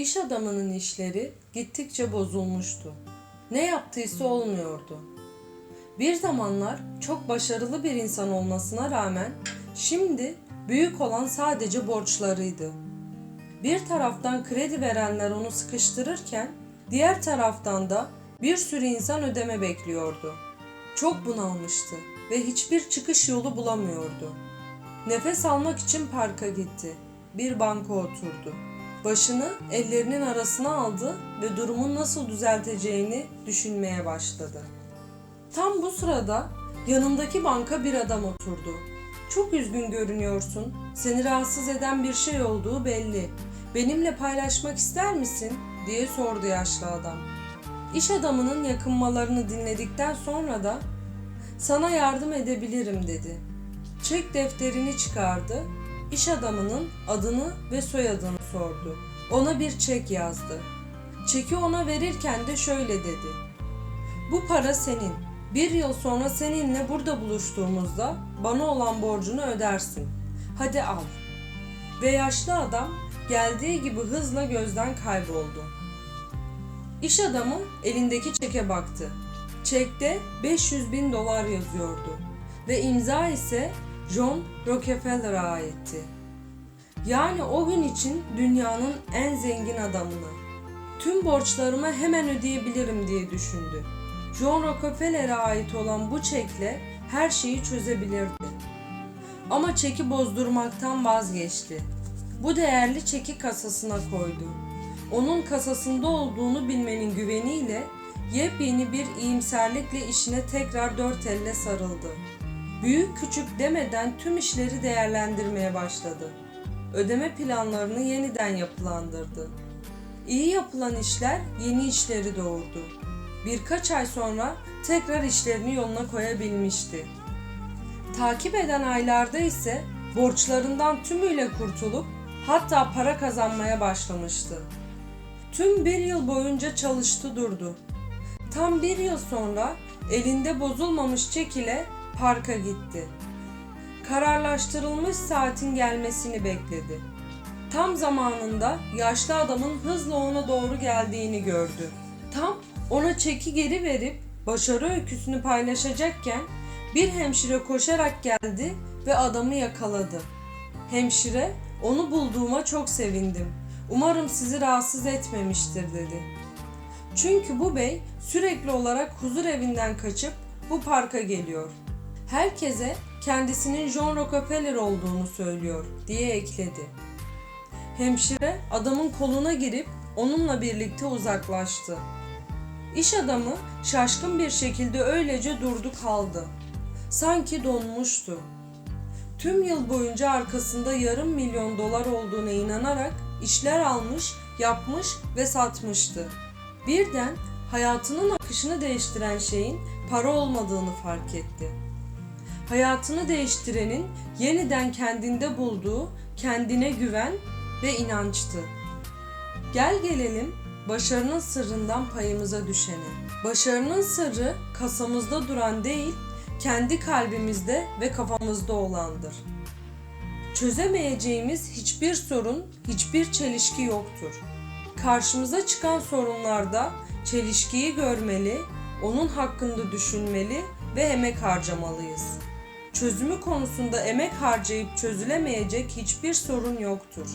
İş adamının işleri gittikçe bozulmuştu. Ne yaptıysa olmuyordu. Bir zamanlar çok başarılı bir insan olmasına rağmen şimdi büyük olan sadece borçlarıydı. Bir taraftan kredi verenler onu sıkıştırırken diğer taraftan da bir sürü insan ödeme bekliyordu. Çok bunalmıştı ve hiçbir çıkış yolu bulamıyordu. Nefes almak için parka gitti. Bir banka oturdu. Başını ellerinin arasına aldı ve durumun nasıl düzelteceğini düşünmeye başladı. Tam bu sırada yanındaki banka bir adam oturdu. Çok üzgün görünüyorsun. Seni rahatsız eden bir şey olduğu belli. Benimle paylaşmak ister misin? diye sordu yaşlı adam. İş adamının yakınmalarını dinledikten sonra da sana yardım edebilirim dedi. Çek defterini çıkardı. İş adamının adını ve soyadını sordu. Ona bir çek yazdı. Çeki ona verirken de şöyle dedi. Bu para senin. Bir yıl sonra seninle burada buluştuğumuzda bana olan borcunu ödersin. Hadi al. Ve yaşlı adam geldiği gibi hızla gözden kayboldu. İş adamı elindeki çeke baktı. Çekte 500 bin dolar yazıyordu ve imza ise John Rockefeller'a aitti. Yani o gün için dünyanın en zengin adamına. Tüm borçlarımı hemen ödeyebilirim diye düşündü. John Rockefeller'e ait olan bu çekle her şeyi çözebilirdi. Ama çeki bozdurmaktan vazgeçti. Bu değerli çeki kasasına koydu. Onun kasasında olduğunu bilmenin güveniyle yepyeni bir iyimserlikle işine tekrar dört elle sarıldı. Büyük küçük demeden tüm işleri değerlendirmeye başladı. Ödeme planlarını yeniden yapılandırdı. İyi yapılan işler yeni işleri doğurdu. Birkaç ay sonra tekrar işlerini yoluna koyabilmişti. Takip eden aylarda ise borçlarından tümüyle kurtulup hatta para kazanmaya başlamıştı. Tüm bir yıl boyunca çalıştı durdu. Tam bir yıl sonra elinde bozulmamış çek ile parka gitti. Kararlaştırılmış saatin gelmesini bekledi. Tam zamanında yaşlı adamın hızla ona doğru geldiğini gördü. Tam ona çeki geri verip başarı öyküsünü paylaşacakken bir hemşire koşarak geldi ve adamı yakaladı. Hemşire, onu bulduğuma çok sevindim. Umarım sizi rahatsız etmemiştir dedi. Çünkü bu bey sürekli olarak huzur evinden kaçıp bu parka geliyor. Herkese kendisinin John Rockefeller olduğunu söylüyor diye ekledi. Hemşire adamın koluna girip onunla birlikte uzaklaştı. İş adamı şaşkın bir şekilde öylece durdu kaldı. Sanki donmuştu. Tüm yıl boyunca arkasında yarım milyon dolar olduğuna inanarak işler almış, yapmış ve satmıştı. Birden hayatının akışını değiştiren şeyin para olmadığını fark etti. Hayatını değiştirenin yeniden kendinde bulduğu kendine güven ve inançtı. Gel gelelim başarının sırrından payımıza düşene. Başarının sırrı kasamızda duran değil, kendi kalbimizde ve kafamızda olandır. Çözemeyeceğimiz hiçbir sorun, hiçbir çelişki yoktur. Karşımıza çıkan sorunlarda çelişkiyi görmeli, onun hakkında düşünmeli ve emek harcamalıyız. Çözümü konusunda emek harcayıp çözülemeyecek hiçbir sorun yoktur.